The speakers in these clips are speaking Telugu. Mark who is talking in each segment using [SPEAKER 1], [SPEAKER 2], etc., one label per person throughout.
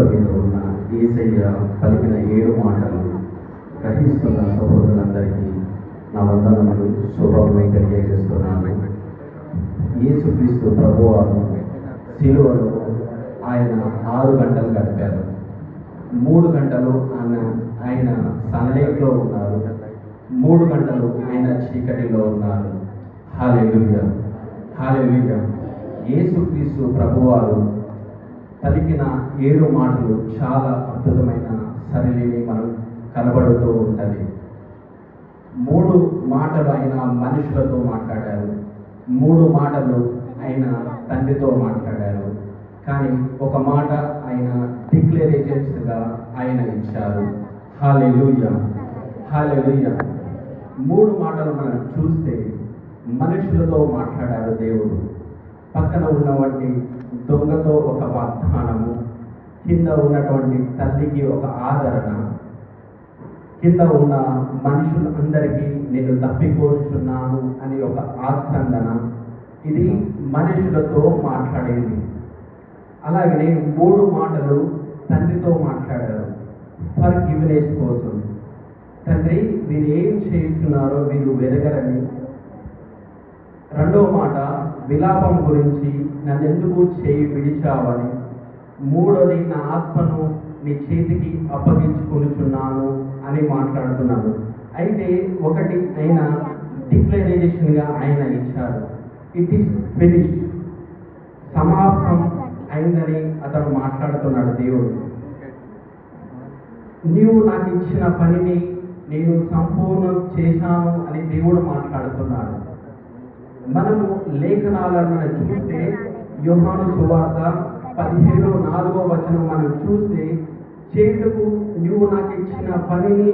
[SPEAKER 1] శిలువ మీద ఉన్న ఏసయ్య పలికిన ఏడు మాటలు గ్రహిస్తున్న సహోదరులందరికీ నా వందనములు శుభములు తెలియజేస్తున్నాను. యేసుక్రీస్తు ప్రభువారు శిలువలో ఆయన ఆరు గంటలు గడిపారు. మూడు గంటలు ఆయన ఆయన సన్లైట్లో ఉన్నారు. మూడు గంటలు ఆయన చీకటిలో ఉన్నారు. హాలెలుయ హాలెలుయ యేసుక్రీస్తు ప్రభువారు పలికిన ఏడు మాటలు చాలా అద్భుతమైన సరళిని మనం కనబడుతూ ఉంటుంది మూడు మాటలు ఆయన మనుషులతో మాట్లాడారు. మూడు మాటలు ఆయన తండ్రితో మాట్లాడారు. కానీ ఒక మాట ఆయన డిక్లరేషన్స్గా ఆయన ఇచ్చారు. హాలెలుయ హాలెలుయ మూడు మాటలు మనం చూస్తే మనుషులతో మాట్లాడారు దేవుడు. పక్కన ఉన్నటువంటి దొంగతో ఒక వాగ్దానము కింద ఉన్నటువంటి తల్లికి ఒక ఆదరణ కింద ఉన్న మనుషులందరికీ నేను తప్పికోరుచున్నాను అని ఒక ఆక్రందన. ఇది మనుషులతో మాట్లాడేది. అలాగనే మూడు మాటలు తండ్రితో మాట్లాడారు ఫర్ గివినెస్ కోసం. తండ్రి వీరు ఏం చేస్తున్నారో వీరు వెదగరని రెండో మాట విలాపం గురించి నన్నెందుకు చేయి విడిచావని మూడోది నా ఆత్మను నీ చేతికి అప్పగించుకొనిచున్నాను అని మాట్లాడుతున్నాను అయితే ఒకటి ఆయన డిక్లరేషన్గా ఆయన ఇచ్చారు. It is finish. సమాప్తం అయిందని అతను మాట్లాడుతున్నాడు దేవుడు. నీవు నాకు ఇచ్చిన పనిని నేను సంపూర్ణం చేశాను అని దేవుడు మాట్లాడుతున్నాడు. మనము లేఖనాలను మనం చూస్తే యోహాను సువార్త పదిహేడు నాలుగో వచనం మనం చూస్తే చేతుకు నువ్వు నాకు ఇచ్చిన పనిని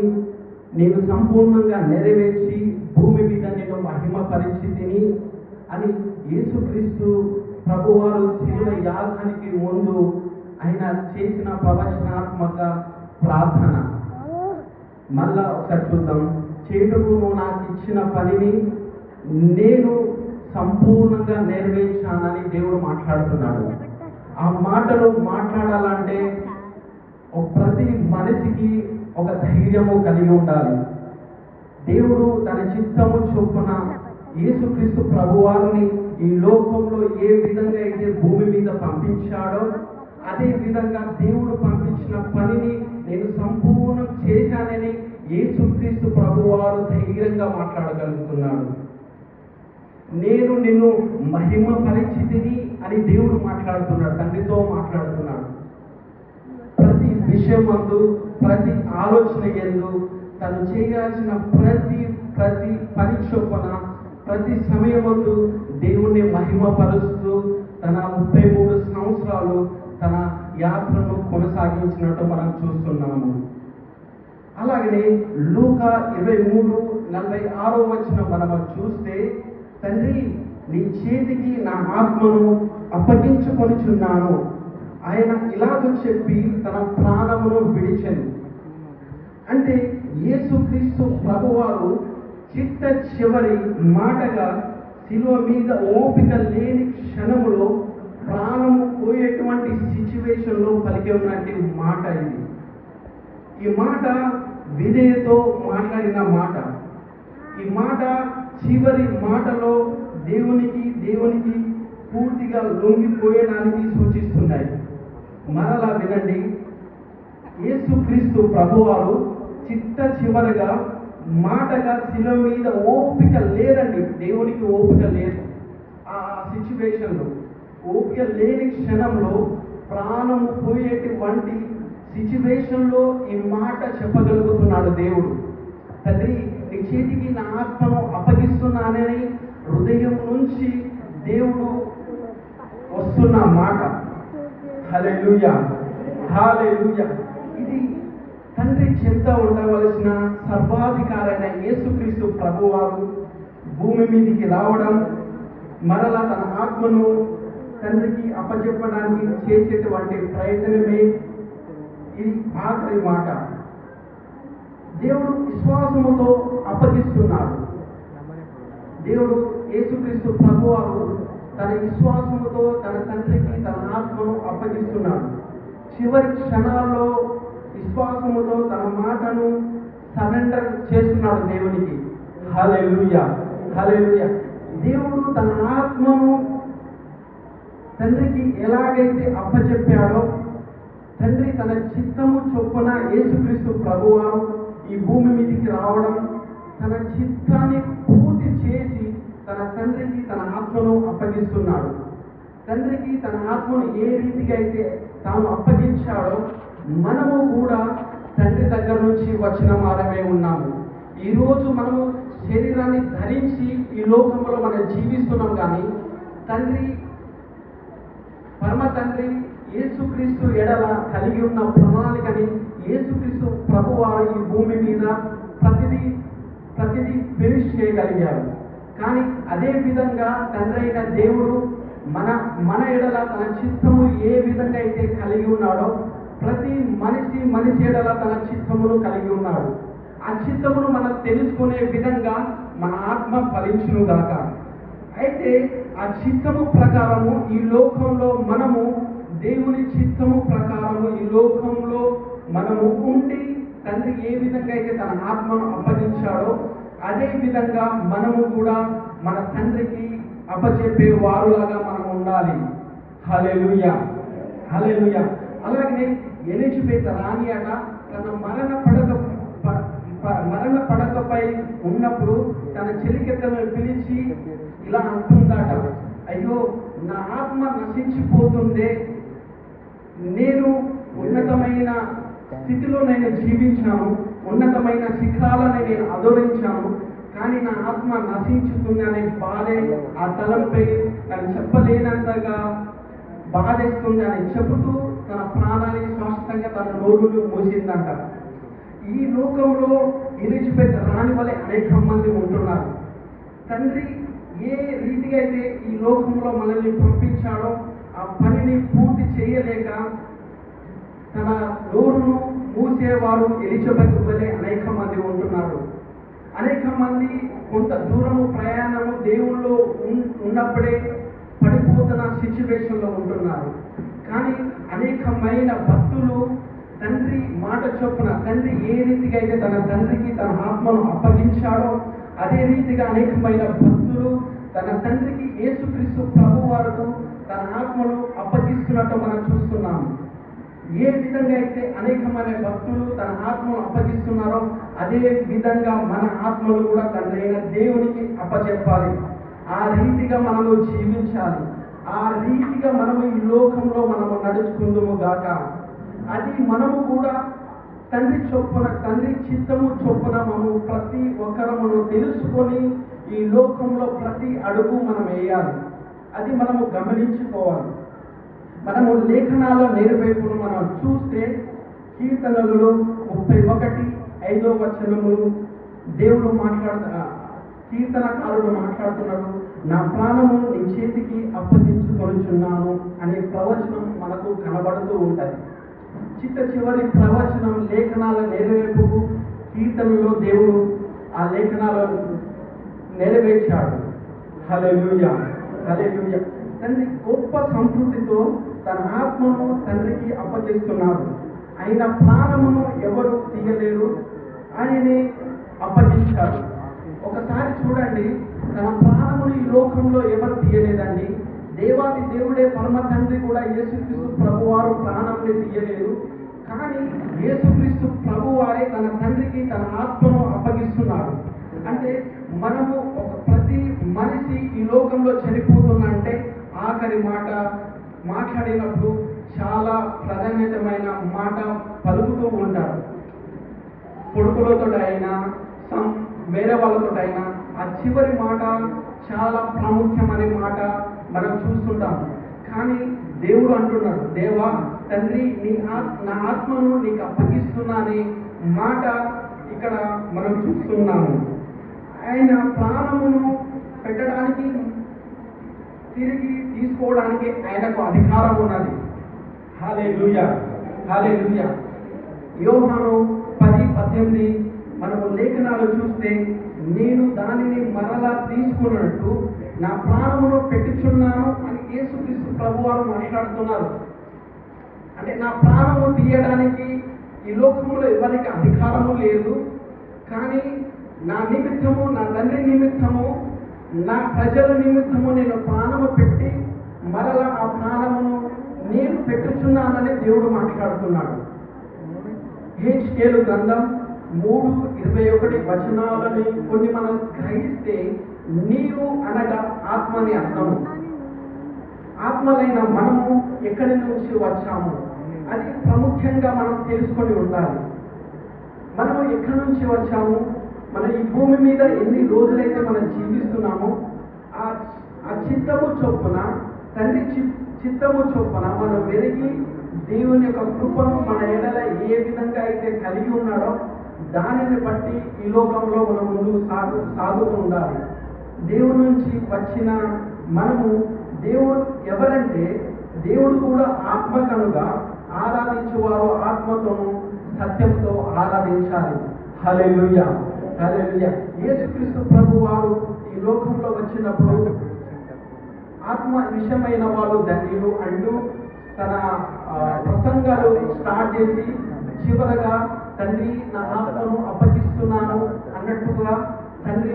[SPEAKER 1] నేను సంపూర్ణంగా నెరవేర్చి భూమి మీద నేను మహిమ పరిస్థితిని అని యేసుక్రీస్తు ప్రభువారు శిలువ యాగానికి ముందు ఆయన చేసిన ప్రవచనాత్మక ప్రార్థన. మళ్ళా ఒకసారి చూద్దాం. చేతుకు నువ్వు నాకు ఇచ్చిన పనిని నేను సంపూర్ణంగా నెరవేర్చానని దేవుడు మాట్లాడుతున్నాడు. ఆ మాటలు మాట్లాడాలంటే ఒక ప్రతి మనిషికి ఒక ధైర్యము కలిగి ఉండాలి. దేవుడు తన చిత్తము చొప్పున యేసుక్రీస్తు ప్రభువారిని ఈ లోకంలో ఏ విధంగా అయితే భూమి మీద పంపించాడో అదే విధంగా దేవుడు పంపించిన పనిని నేను సంపూర్ణం చేశానని యేసుక్రీస్తు ప్రభువారు ధైర్యంగా మాట్లాడగలుగుతున్నాడు. నేను నిన్ను మహిమ పరిచితిని అని దేవుడు మాట్లాడుతున్నాడు తండ్రితో మాట్లాడుతున్నాడు. ప్రతి విషయం అందు ప్రతి ఆలోచన ఎందు తను చేయాల్సిన ప్రతి ప్రతి పని చొప్పున ప్రతి సమయమందు దేవుణ్ణి మహిమపరుస్తూ తన ముప్పై మూడు సంవత్సరాలు తన యాత్రను కొనసాగించినట్టు మనం చూస్తున్నాము. అలాగనే లూక ఇరవై మూడు నలభై ఆరో వచ్చిన మనం చూస్తే తండ్రి నీ చేతికి నా ఆత్మను అప్పగించుకొనిచున్నాను. ఆయన ఇలాగ చెప్పి తన ప్రాణమును విడిచింది అంటే యేసుక్రీస్తు ప్రభువారు చిట్ట చివరి మాటగా శిలువ మీద ఓపిక లేని క్షణములో ప్రాణము పోయేటువంటి సిచ్యువేషన్లో పలికి ఉన్నటువంటి మాట ఇది. ఈ మాట విధేయతో మాట్లాడిన మాట. ఈ మాట చివరి మాటలో దేవునికి దేవునికి పూర్తిగా లొంగిపోయడానికి సూచిస్తున్నాయి. మరలా వినండి. యేసుక్రీస్తు ప్రభువారు చిట్ట చివరగా మాటగా శిల మీద ఓపిక లేదండి. దేవునికి ఓపిక లేదు. ఆ సిచ్యువేషన్లో ఓపిక లేని క్షణంలో ప్రాణము పోయేటువంటి సిచ్యువేషన్లో ఈ మాట చెప్పగలుగుతున్నాడు దేవుడు. తండ్రి నీ చేతికి నా ఆత్మను అప్పగిస్తున్నానని హృదయం నుంచి దేవుడు వస్తున్న మాట. హలెలుయ హాలెలుయ ఇది తండ్రి చెంత ఉండవలసిన సర్వాధికారైన యేసుక్రీస్తు ప్రభువారు భూమి మీదికి రావడం మరలా తన ఆత్మను తండ్రికి అప్పచెప్పడానికి చేసేటువంటి ప్రయత్నమే ఇది ఆఖరి మాట. దేవుడు విశ్వాసముతో అప్పగిస్తున్నాడు. దేవుడు యేసుక్రీస్తు ప్రభువారు తన విశ్వాసముతో తన తండ్రికి తన ఆత్మను అప్పగిస్తున్నాడు. చివరి క్షణాల్లో విశ్వాసముతో తన మాటను సరెండర్ చేస్తున్నాడు దేవునికి. హల్లెలూయా హల్లెలూయా. దేవుడు తన ఆత్మను తండ్రికి ఎలాగైతే అప్పచెప్పాడో తండ్రి తన చిత్తము చొప్పున యేసుక్రీస్తు ప్రభువారు ఈ భూమి మీదికి రావడం తన చిత్తాన్ని పూర్తి చేసి తన తండ్రికి తన ఆత్మను అప్పగిస్తున్నాడు. తండ్రికి తన ఆత్మను ఏ రీతిగా అయితే తాను అప్పగించాడో మనము కూడా తండ్రి దగ్గర నుంచి వచ్చిన వారమే ఉన్నాము. ఈరోజు మనము శరీరాన్ని ధరించి ఈ లోకంలో మనం జీవిస్తున్నాం కానీ తండ్రి పరమ తండ్రి యేసుక్రీస్తు ఎడల కలిగి ఉన్న ప్రణాళికని యేసుక్రీస్తు ప్రభువారు ఈ భూమి మీద ప్రతిదీ ప్రతిదీ ఫినిష్ చేయగలిగాడు. కానీ అదే విధంగా తండ్రి అయిన దేవుడు మన మన ఎడల తన చిత్తము ఏ విధంగా అయితే కలిగి ఉన్నాడో ప్రతి మనిషి మనిషి ఎడల తన చిత్తమును కలిగి ఉన్నాడు. ఆ చిత్తమును మనం తెలుసుకునే విధంగా మన ఆత్మ ఫలించును దాకా అయితే ఆ చిత్తము ప్రకారము ఈ లోకంలో మనము దేవుని చిత్తము ప్రకారము ఈ లోకంలో మనము ఉండి తండ్రి ఏ విధంగా అయితే తన ఆత్మను అప్పగించాడో అదే విధంగా మనము కూడా మన తండ్రికి అప్పచెప్పే వారులాగా మనం ఉండాలి. హలెలుయ హలెలుయ అలాగే ఎలిజబెత్ రాణి అట తన మరణ పడక ప- మరణ పడకపై ఉన్నప్పుడు తన చెలికెత్తను పిలిచి ఇలా అంటుందట అయ్యో నా ఆత్మ నశించిపోతుందే నేను ఉన్నతమైన స్థితిలో నేను జీవించాను ఉన్నతమైన శిఖరాలను నేను ఆదరించాను కానీ నా ఆత్మ నశించుతుంది అనే బాధే ఆ తలంపై తను చెప్పలేనంతగా బాధేస్తుంది అని చెబుతూ తన ప్రాణాన్ని శాశ్వతంగా తన నోరులు మూసిందంట. ఈ లోకంలో ఎలిజబెత్ రాని వలె అనేక మంది ఉంటున్నారు. తండ్రి ఏ రీతిగా అయితే ఈ లోకంలో మనల్ని పంపించాడో ఆ పనిని పూర్తి చేయలేక తన నోరును పూసేవారు ఎలిజబెత్ వలె అనేక మంది ఉంటున్నారు. అనేక మంది కొంత దూరము ప్రయాణము దేవుల్లో ఉన్నప్పుడే పడిపోతున్న సిచ్యువేషన్లో ఉంటున్నారు. కానీ అనేకమైన భక్తులు తండ్రి మాట చొప్పున తండ్రి ఏ రీతిగా అయితే తన తండ్రికి తన ఆత్మను అప్పగించాడో అదే రీతిగా అనేకమైన భక్తులు తన తండ్రికి యేసుక్రీస్తు ప్రభు వారు తన ఆత్మను అప్పగిస్తున్నట్టు మనం చూస్తున్నాము. ఏ విధంగా అయితే అనేకమైన భక్తులు తన ఆత్మను అప్పగిస్తున్నారో అదే విధంగా మన ఆత్మలు కూడా తండ్రైన దేవునికి అప్పచెప్పాలి. ఆ రీతిగా మనము జీవించాలి. ఆ రీతిగా మనము ఈ లోకంలో మనము నడుచుకుందుము గాక. అది మనము కూడా తండ్రి చొప్పున తండ్రి చిత్తము చొప్పున మనము ప్రతి ఒక్కరమును తెలుసుకొని ఈ లోకంలో ప్రతి అడుగు మనం వేయాలి. అది మనము గమనించుకోవాలి. మనము లేఖనాల నేర్పేపును మనం చూస్తే కీర్తనలలో ముప్పై ఒకటి ఐదో వచనములు దేవుడు మాట్లాడుత కీర్తనకారుడు మాట్లాడుతున్నాడు నా ప్రాణము నీ చేతికి అప్పగించుకొనుచున్నాను అనే ప్రవచనం మనకు కనబడుతూ ఉంటుంది. చిట్ట చివరి ప్రవచనం లేఖనాల నెరవేర్పుకు కీర్తనలో దేవుడు ఆ లేఖనాలను నెరవేర్చాడు. హలే హలే తండ్రి గొప్ప సంతృప్తితో తన ఆత్మను తండ్రికి అప్పగిస్తున్నారు ఆయన ప్రాణమును ఎవరు తీయలేరు? ఆయనే అప్పగించాడు ఒకసారి చూడండి తన ప్రాణమును ఈ లోకంలో ఎవరు తీయలేదండి? దేవాది దేవుడే పరమ తండ్రి కూడా యేసుక్రీస్తు ప్రభువారు ప్రాణంని తీయలేదు కానీ యేసుక్రీస్తు ప్రభువారే తన తండ్రికి తన ఆత్మను అప్పగిస్తున్నాడు అంటే మనము ఒక ప్రతి మనిషి ఈ లోకంలో చనిపోతున్నా అంటే ఆఖరి మాట మాట్లాడినప్పుడు చాలా ప్రాధాన్యతమైన మాట పలుకుతూ ఉంటారు. కొడుకులతో అయినా సం వేరే వాళ్ళతో అయినా ఆ చివరి మాట చాలా ప్రాముఖ్యమనే మాట మనం చూస్తుంటాం కానీ దేవుడు అంటున్నాడు దేవా తండ్రి నీ నా ఆత్మను నీకు అప్పగిస్తున్నా అనే మాట ఇక్కడ మనం చూస్తున్నాము. ఆయన ప్రాణమును పెట్టడానికి తిరిగి తీసుకోవడానికి ఆయనకు అధికారం ఉన్నది. హాలే లూయా హాలే లూయా యోహాను పది పద్దెనిమిది మనము లేఖనాలు చూస్తే నేను దానిని మరలా తీసుకున్నట్టు నా ప్రాణమును పెట్టుచున్నాను అని యేసుక్రీస్తు ప్రభువారు మాట్లాడుతున్నారు. అంటే నా ప్రాణము తీయడానికి ఈ లోకంలో ఎవరికి అధికారము లేదు కానీ నా నిమిత్తము నా తండ్రి నిమిత్తము నా ప్రజల నిమిత్తము నేను ప్రాణము పెట్టి మరలా ఆ ప్రాణమును నేను పెట్టుచున్నానని దేవుడు మాట్లాడుతున్నాడు. హెచ్కేలు గ్రంథం మూడు ఇరవై ఒకటి వచనాలని కొన్ని మనం గ్రహిస్తే నీవు అనగా ఆత్మని అర్థము. ఆత్మలైన మనము ఎక్కడి నుంచి వచ్చాము? అది ప్రాముఖ్యంగా మనం తెలుసుకొని ఉండాలి. మనము ఎక్కడి నుంచి వచ్చాము? మన ఈ భూమి మీద ఎన్ని రోజులైతే మనం జీవిస్తున్నామో ఆ ఆ చిత్తము చొప్పున తండ్రి చి- చిత్తము చొప్పున మనం వెలిగి దేవుని యొక్క కృపను మన ఎడల ఏ విధంగా అయితే కలిగి ఉన్నాడో దానిని బట్టి ఈ లోకంలో మనం ముందుకు సాగు సాగుతూ ఉండాలి. దేవుడి నుంచి వచ్చిన మనము దేవుడు ఎవరంటే దేవుడు కూడా ఆత్మ కనుక ఆరాధించేవారు ఆత్మతోను సత్యంతో ఆరాధించాలి. హలే హల్లెలూయ. యేసుక్రీస్తు ప్రభు వారు ఈ లోకంలో వచ్చినప్పుడు ఆత్మ విషయమైన వాళ్ళు ధన్యులు అంటూ తన ఆ, ప్రసంగాలు స్టార్ట్ చేసి చివరగా తండ్రి నా ఆత్మను అప్పగిస్తున్నాను అన్నట్టుగా తండ్రి